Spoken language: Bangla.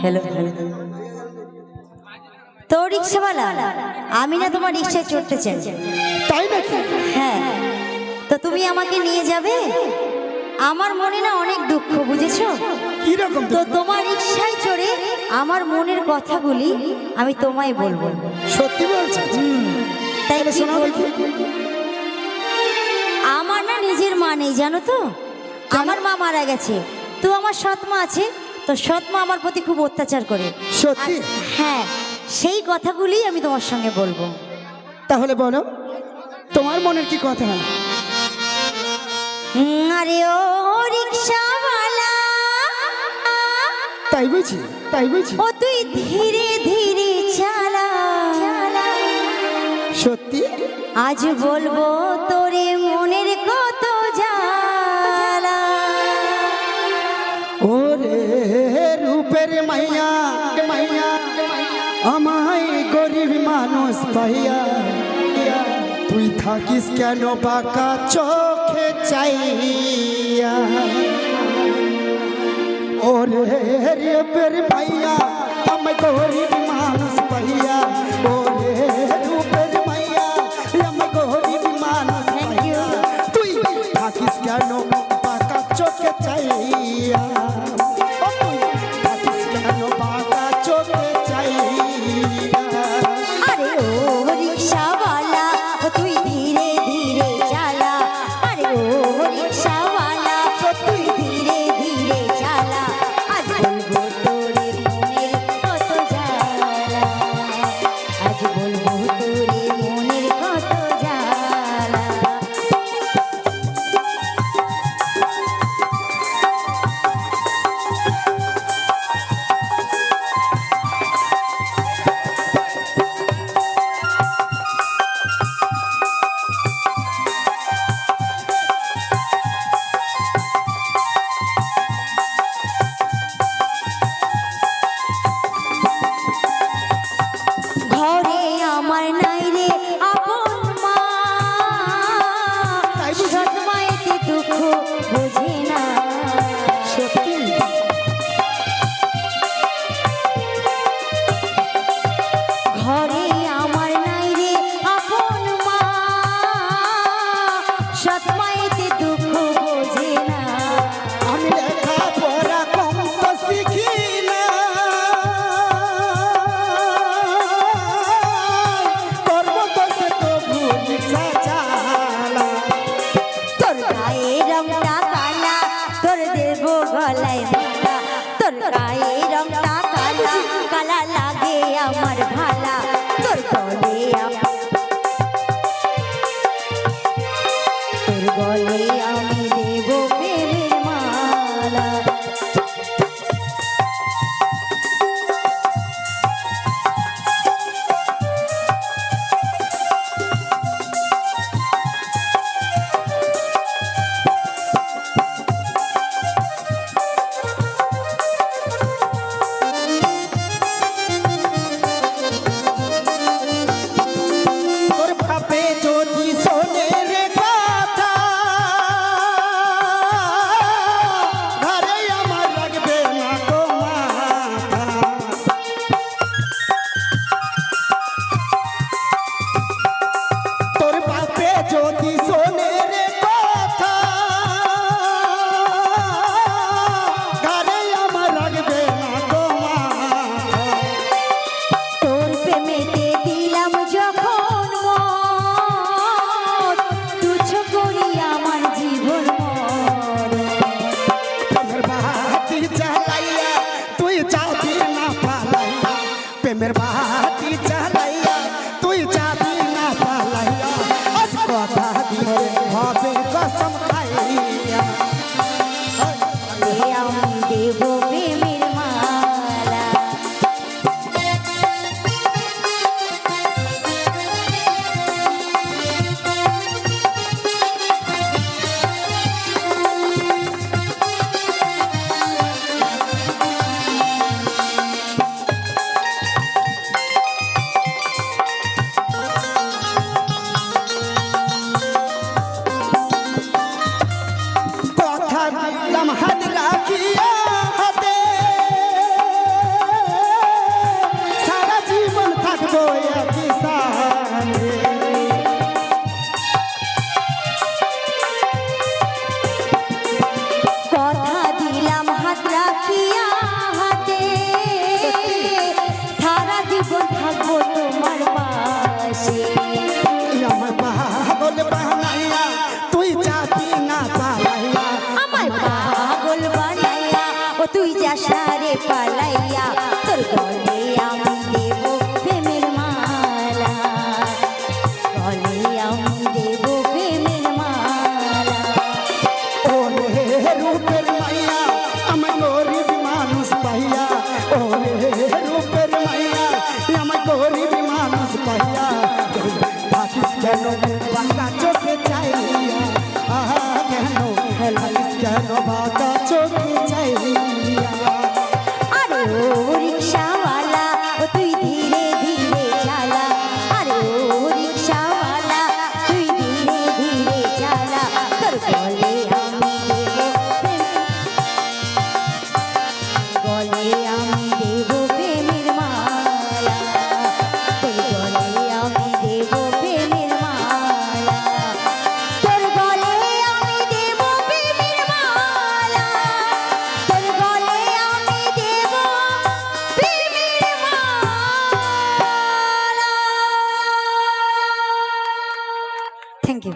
হ্যালো তো রিক্সাওয়ালা আমি না তোমার রিক্সায় চড়তে চাই। তাই নাকি? হ্যাঁ। তো তুমি আমাকে নিয়ে যাবে? আমার মনে না অনেক দুঃখ বুঝেছ? কীরকম তো তোমার রিক্সায় চড়ে আমার মনের কথাগুলি আমি তোমায় বলব। সত্যি বলছো? হুম, তাই? দেখি। আমার না নিজের মা নেই জানো তো? আমার মা মারা গেছে। তো আমার সৎ মা আছে তো সৎ মা আমার প্রতি খুব অত্যাচার করে। সত্যি? হ্যাঁ সেই কথাগুলি আমি তোমার সঙ্গে বলব। তাহলে বলো তোমার মনের কি কথা? আরে ও রিক্সাওয়ালা। তাই বুঝি তাই বুঝি ও তুই ধীরে ধীরে চালা। সত্যি? আজ বলব তোরে মানুষ পাইয়া তুই থাকিস কেন বাঁকা চোখে চাইয়া ওরে রূপের মাইয়া তোর কালা লাগে আমার দেব দেব আশারে পালাইয়া, তোর গলে আমি দেব প্রেমের মালা। গলে আমি দেব প্রেমের মালা। ও রে রূপের মাইয়া আমি গরিব মানুষ পাইয়া ও ಥ್ಯಾಂಕ್ ಯು